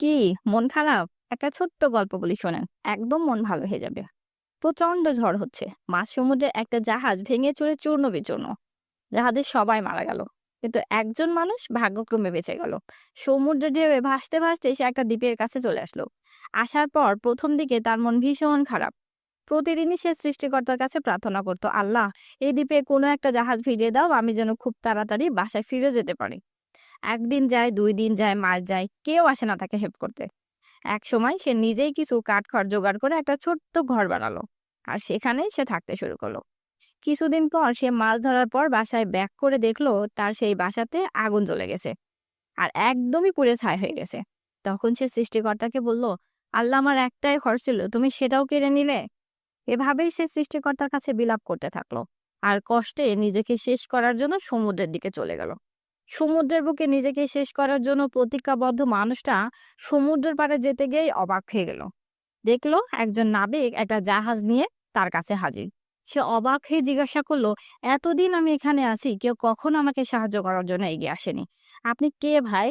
কি? মন খারাপ? একটা ছোট্ট গল্প বলি শোনেন, একদম মন ভালো হয়ে যাবে। প্রচণ্ড ঝড় হচ্ছে, মাঝ সমুদ্রে একটা জাহাজ ভেঙে চড়ে চূর্ণ বিচূর্ণ। জাহাজে সবাই মারা গেল, কিন্তু একজন মানুষ ভাগ্যক্রমে বেঁচে গেল। সমুদ্রে ঢেউয়ে ভাসতে ভাসতে সে একটা দ্বীপের কাছে চলে আসলো। আসার পর প্রথম দিকে তার মন ভীষণ খারাপ। প্রতিদিনই সে সৃষ্টিকর্তার কাছে প্রার্থনা করতো, আল্লাহ, এই দ্বীপে কোনো একটা জাহাজ ফিরিয়ে দাও, আমি যেন খুব তাড়াতাড়ি বাসায় ফিরে যেতে পারি। একদিন যায়, দুই দিন যায়, মাস যায়, কেউ আসে না তাকে হেল্প করতে। এক সময় সে নিজেই কিছু কাঠখড় জোগাড় করে একটা ছোট্ট ঘর বানালো আর সেখানেই সে থাকতে শুরু করল। কিছুদিন পর সে মাছ ধরার পর বাসায় ব্যাক করে দেখল তার সেই বাসাতে আগুন জ্বলে গেছে আর একদমই পুড়ে ছাই হয়ে গেছে। তখন সে সৃষ্টিকর্তাকে বলল, আল্লাহ আমার একটাই ঘর ছিল, তুমি সেটাও কেড়ে নিলে? এভাবেই সে সৃষ্টিকর্তার কাছে বিলাপ করতে থাকল আর কষ্টে নিজেকে শেষ করার জন্য সমুদ্রের দিকে চলে গেল। সমুদ্রের বুকে নিজেকে শেষ করার জন্য প্রতিজ্ঞাবদ্ধ মানুষটা সমুদ্রের পাড়ে যেতে গিয়ে অবাক হয়ে গেল। দেখল একজন নাবিক একটা জাহাজ নিয়ে তার কাছে হাজির। সে অবাক হয়ে জিজ্ঞাসা করল, এতদিন আমি এখানে আছি, কেউ কখনো আমাকে সাহায্য করার জন্য এগিয়ে আসেনি। আপনি কে ভাই?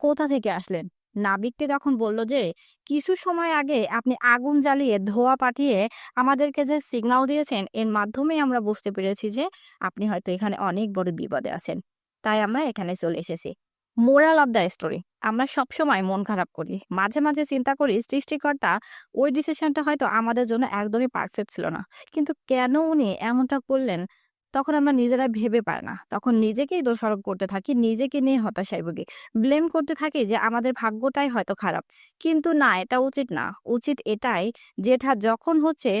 কোথা থেকে আসলেন? নাবিকটি তখন বলল যে, কিছু সময় আগে আপনি আগুন জ্বালিয়ে ধোয়া পাঠিয়ে আমাদেরকে যে সিগনাল দিয়েছেন, এর মাধ্যমে আমরা বুঝতে পেরেছি যে আপনি হয়তো এখানে অনেক বড় বিপদে আছেন। তাই আমরা এখানে চলে এসেছি। Moral of the story. আমরা সবসময় মন খারাপ করি। মাঝে মাঝে চিন্তা করি সৃষ্টিকর্তা ওই ডিসিশনটা হয়তো আমাদের জন্য একদমই পারফেক্ট ছিল না। কিন্তু কেন উনি এমনটা করলেন তখন আমরা নিজেরা ভেবে পাই না। তখন নিজেকেই দোষারোপ করতে থাকি, নিজেকে নিয়ে হতাশায় ভুগি। ব্লেম করতে থাকি যে আমাদের ভাগ্যটাই হয়তো খারাপ। কিন্তু না, এটা উচিত না। উচিত এটাই, যেটা যখন হচ্ছে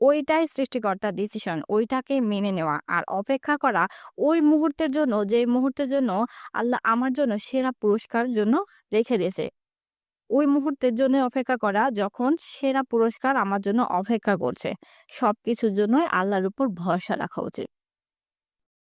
ওইটাই সৃষ্টিকর্তার ডিসিশন ওইটাকে মেনে নেওয়া আর অপেক্ষা করা ওই মুহূর্তের জন্য যে মুহূর্তের জন্য আল্লাহ আমার জন্য সেরা পুরস্কার জন্য রেখে দিয়েছে। ওই মুহূর্তের জন্য অপেক্ষা করা যখন সেরা পুরস্কার আমার জন্য অপেক্ষা করছে। সব কিছুর জন্যই আল্লাহর উপর ভরসা রাখা উচিত।